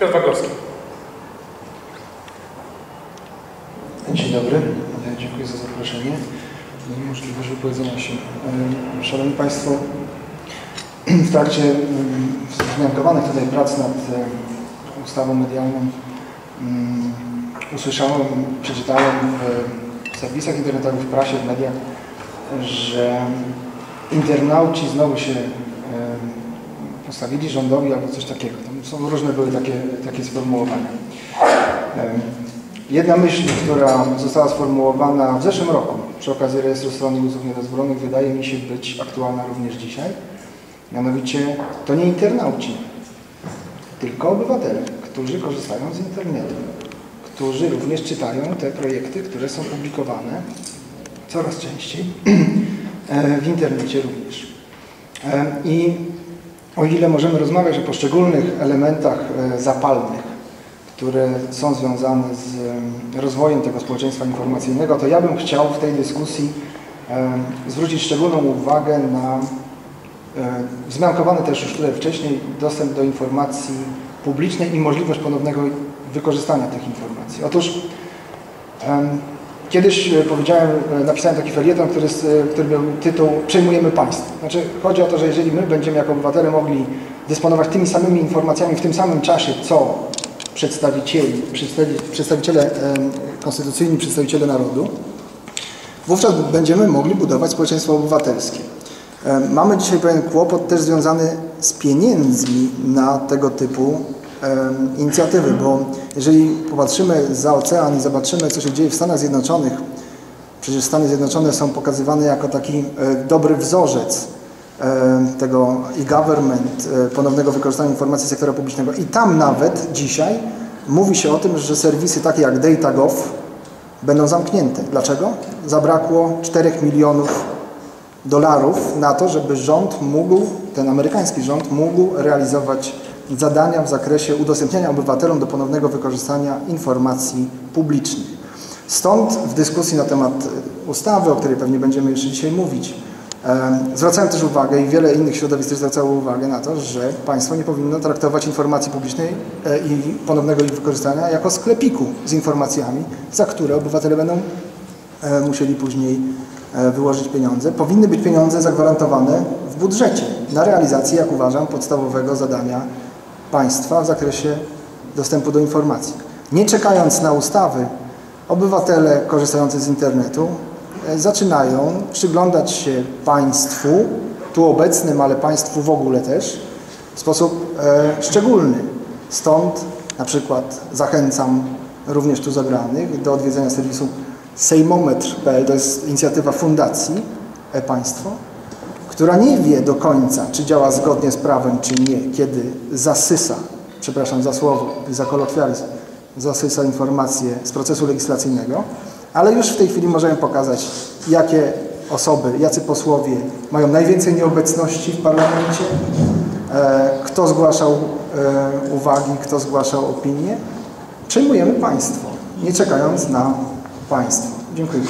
Piotr Waglowski. Dzień dobry, E, dziękuję za zaproszenie i możliwość wypowiedzenia się. E, Szanowni Państwo, w trakcie wzmiankowanych tutaj prac nad e, ustawą medialną mm, usłyszałem, przeczytałem w serwisach internetowych, w prasie, w mediach, że internauci znowu się e, postawili rządowi albo coś takiego. Tam są różne były takie, takie sformułowania. Jedna myśl, która została sformułowana w zeszłym roku przy okazji rejestru stron i usług niedozwolonych wydaje mi się być aktualna również dzisiaj. Mianowicie to nie internauci, tylko obywatele, którzy korzystają z internetu, którzy również czytają te projekty, które są publikowane coraz częściej e, w internecie również. E, I o ile możemy rozmawiać o poszczególnych elementach e, zapalnych, które są związane z em, rozwojem tego społeczeństwa informacyjnego, to ja bym chciał w tej dyskusji zwrócić szczególną uwagę na em, wzmiankowany też już tutaj wcześniej dostęp do informacji publicznej i możliwość ponownego wykorzystania tych informacji. Otóż kiedyś e, powiedziałem, e, napisałem taki felieton, który, e, który miał tytuł Przejmujemy państwo. Znaczy chodzi o to, że jeżeli my będziemy jako obywatele mogli dysponować tymi samymi informacjami w tym samym czasie, co przedstawicieli, przedstawi- przedstawiciele konstytucyjni, przedstawiciele narodu, wówczas będziemy mogli budować społeczeństwo obywatelskie. Mamy dzisiaj pewien kłopot też związany z pieniędzmi na tego typu inicjatywy, bo jeżeli popatrzymy za ocean i zobaczymy, co się dzieje w Stanach Zjednoczonych, przecież Stany Zjednoczone są pokazywane jako taki e, dobry wzorzec e, tego e-government, e, ponownego wykorzystania informacji sektora publicznego. I tam nawet dzisiaj mówi się o tym, że serwisy takie jak DataGov będą zamknięte. Dlaczego? Zabrakło 4 milionów dolarów na to, żeby rząd mógł, ten amerykański rząd mógł realizować zadania w zakresie udostępniania obywatelom do ponownego wykorzystania informacji publicznych. Stąd w dyskusji na temat e, ustawy, o której pewnie będziemy jeszcze dzisiaj mówić, e, zwracałem też uwagę i wiele innych środowisk też zwracało uwagę na to, że państwo nie powinno traktować informacji publicznej e, i ponownego ich wykorzystania jako sklepiku z informacjami, za które obywatele będą musieli później wyłożyć pieniądze. Powinny być pieniądze zagwarantowane w budżecie na realizację, jak uważam, podstawowego zadania państwa w zakresie dostępu do informacji. Nie czekając na ustawy, obywatele korzystający z internetu e, zaczynają przyglądać się państwu, tu obecnym, ale państwu w ogóle też, w sposób e, szczególny. Stąd na przykład zachęcam również tu zebranych do odwiedzenia serwisu sejmometr.pl, to jest inicjatywa Fundacji e-Państwo, która nie wie do końca, czy działa zgodnie z prawem, czy nie, kiedy zasysa, przepraszam za słowo, za kolokwializm, zasysa informacje z procesu legislacyjnego, ale już w tej chwili możemy pokazać, jakie osoby, jacy posłowie mają najwięcej nieobecności w parlamencie, e, kto zgłaszał e, uwagi, kto zgłaszał opinie. Przejmujemy państwo, nie czekając na państwo. Dziękuję.